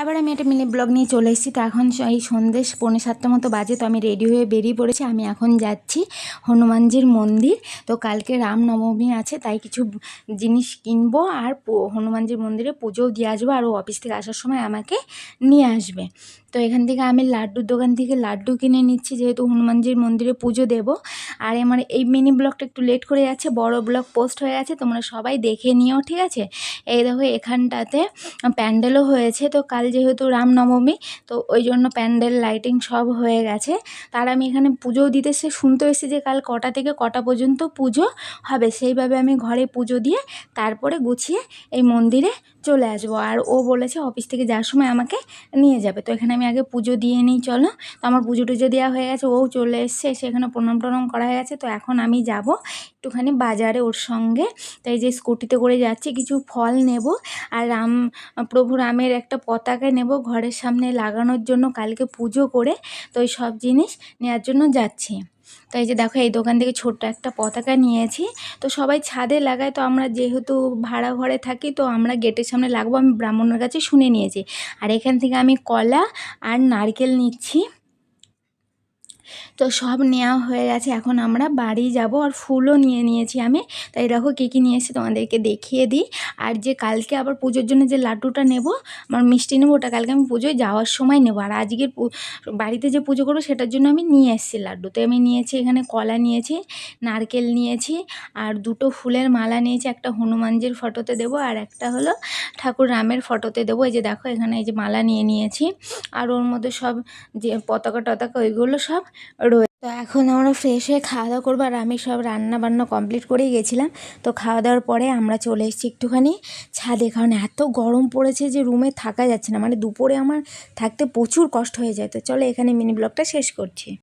আবার আমি একটা মিনি ব্লগ নিয়ে চলে এসেছি। তো এখন এই সন্ধ্যে পৌনে সাতটা মতো বাজে, তো আমি রেডি হয়ে বেরিয়ে পড়েছি। আমি এখন যাচ্ছি হনুমানজির মন্দির। তো কালকে রামনবমী আছে, তাই কিছু জিনিস কিনবো আর হনুমানজির মন্দিরে পুজোও দিয়ে আসব আর ও অফিস থেকে আসার সময় আমাকে নিয়ে আসবে। তো এখান থেকে আমি লাড্ডুর দোকান থেকে লাড্ডু কিনে নিচ্ছি, যেহেতু হনুমানজির মন্দিরে পুজো দেব। আর আমার এই মিনি ব্লগটা একটু লেট করে যাচ্ছে, বড় ব্লগ পোস্ট হয়ে গেছে, তোমরা সবাই দেখে নিও, ঠিক আছে? এই দেখো এখানটাতে প্যান্ডেলও হয়েছে, তো কাল যেহেতু রামনবমী, তো ওই জন্য প্যান্ডেল, লাইটিং সব হয়ে গেছে। তার আমি এখানে পুজোও দিতে এসে, শুনতে এসেছি যে কাল কটা থেকে কটা পর্যন্ত পুজো হবে। সেইভাবে আমি ঘরে পুজো দিয়ে তারপরে গুছিয়ে এই মন্দিরে চলে আসব। আর ও বলেছে অফিস থেকে যাওয়ার সময় আমাকে নিয়ে যাবে। তো এখানে আমি আগে পুজো দিয়ে নিই, চলো। তো আমার পুজো টুজো দেওয়া হয়ে গেছে, ও চলে এসছে, এসে এখানে প্রণাম টনাম করা হয়ে গেছে। তো এখন আমি যাব একটুখানি বাজারে ওর সঙ্গে। তাই যে স্কুটিতে করে যাচ্ছি, কিছু ফল নেব। আর রাম, প্রভু রামের একটা পতাকা নেব ঘরের সামনে লাগানোর জন্য কালকে পুজো করে, তো ওই সব জিনিস নেওয়ার জন্য যাচ্ছি। তো এই যে দেখো, এই দোকান থেকে ছোট্ট একটা পতাকা নিয়েছি। তো সবাই ছাদে লাগায়, তো আমরা যেহেতু ভাড়া ঘরে থাকি, তো আমরা গেটের সামনে লাগবো, আমি ব্রাহ্মণের কাছে শুনে নিয়েছি। আর এখান থেকে আমি কলা আর নারকেল নিচ্ছি। তো সব নেওয়া হয়ে গেছে, এখন আমরা বাড়ি যাব আর ফুলও নিয়ে নিয়েছি আমি। তাই দেখো কী কী নিয়েছি তোমাদেরকে দেখিয়ে দিই। আর যে কালকে আবার পুজোর জন্য যে লাড্ডুটা নেব, আমার মিষ্টি নেব, ওটা কালকে আমি পুজোয় যাওয়ার সময় নেব। আর আজকের বাড়িতে যে পুজো করব সেটার জন্য আমি নিয়ে এসেছি লাড্ডু। তো আমি নিয়েছি, এখানে কলা নিয়েছি, নারকেল নিয়েছি, আর দুটো ফুলের মালা নিয়েছি, একটা হনুমানজির ফটোতে দেবো, আর একটা হলো ঠাকুর রামের ফটোতে দেবো। এই যে দেখো এখানে এই যে মালা নিয়ে নিয়েছি, আর ওর মধ্যে সব যে পতাকা টতাকা ওইগুলো সব রয়ে তো এখন আমরা ফ্রেশ হয়ে খাওয়া দাওয়া করব আর আমি সব রান্না বান্না কমপ্লিট করেই গেছিলাম। তো খাওয়া দাওয়ার পরে আমরা চলে এসেছি একটুখানি ছাদে। কারণ এত গরম পড়েছে যে রুমে থাকা যাচ্ছে না। মানে দুপুরে আমার থাকতে প্রচুর কষ্ট হয়ে যায়। তো চলো এখানে মিনি ব্লগটা শেষ করছি।